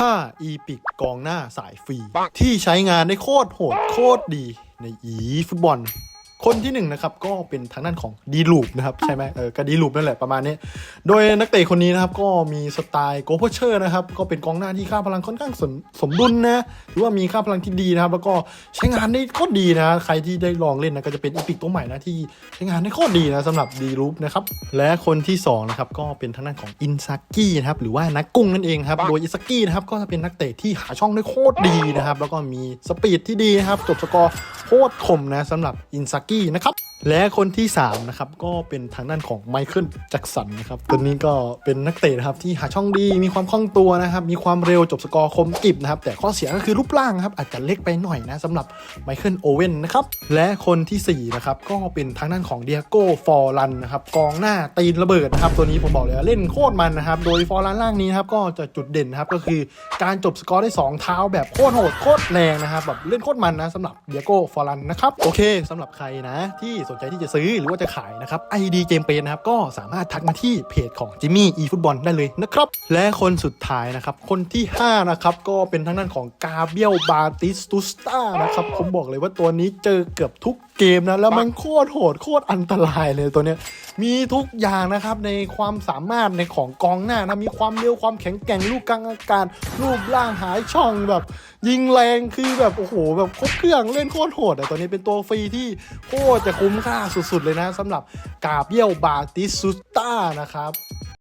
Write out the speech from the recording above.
5 อีพิกกองหน้าสายฟรี ที่ใช้งานได้โคตรโหดโคตรดีในอีฟุตบอล คนที่หนึ่งนะครับก็เป็นทางด้านของดีลูปนะครับใช่ไหมเออก็ดีลูปนั่นแหละประมาณนี้ โดยนักเตะคนนี้นะครับก็มีสไตล์โกโพเชอร์นะครับก็เป็นกองหน้าที่ค่าพลังค่อนข้างสมสมดุลนะหรือว่ามีค่าพลังที่ดีนะครับ แล้วก็ใช้งานได้โคตรดีนะใครที่ได้ลองเล่นนะก็จะเป็นอีพิกตัวใหม่นะที่ใช้งานได้โคตรดีนะสำหรับดีลูปนะครับและคนที่สองนะครับก็เป็นทางด้านของอินซากินะครับหรือว่านักกุ้งนั่นเองครับโดยอินซากินะครับก็จะเป็นนักเตะที่หาช่องได้โคตรดีนะครับแล้วก็มีสปีดที่ดีนะครับจบสกอร์ โคตรคมนะสำหรับอินซากินะครับและคนที่3นะครับก็เป็นทางด้านของไมเคิลแจ็กสันนะครับตัวนี้ก็เป็นนักเตะนะครับที่หาช่องดีมีความคล่องตัวนะครับมีความเร็วจบสกอร์คมกริบนะครับแต่ข้อเสียก็คือรูปร่างครับอาจจะเล็กไปหน่อยนะสำหรับไมเคิลโอเว่นนะครับและคนทีสี่4นะครับก็เป็นทางด้านของเดียโก้ฟอร์ลันนะครับกองหน้าตีนระเบิดนะครับตัวนี้ผมบอกเลยว่าเล่นโคตรมันนะครับโดยฟอร์ลันล่างนี้นะครับก็จะจุดเด่นนะครับก็คือการจบสกอร์ได้สองเท้าแบบโคตรโหดโคตรแรงนะครับแบบเล่นโคตรมันนะสำหรับเดียโก้ฟอรันนะครับโอเคสำหรับใครนะ ที่สนใจที่จะซื้อหรือว่าจะขายนะครับ ID เกมเปนะครับก็สามารถทักมาที่เพจของจิมมี่อีฟุตบอลได้เลยนะครับและคนสุดท้ายนะครับคนที่ 5 นะครับก็เป็นทางด้านของกาเบียลบาติสตุสตานะครับผมบอกเลยว่าตัวนี้เจอเกือบทุกเกมนะแล้วมันโคตรโหดโคตรอันตรายเลยตัวเนี้ยมีทุกอย่างนะครับในความสามารถในของกองหน้านะมีความเร็วความแข็งแกร่งลูกกลางอากาศรูปร่างหายช่องแบบ ยิงแรงคือแบบโอ้โหแบบครบเครื่องเล่นโคตรโหดแต่ตัวนี้เป็นตัวฟรีที่โคตรจะคุ้มค่าสุดๆเลยนะสำหรับกาเบียวบาติสตุต้านะครับ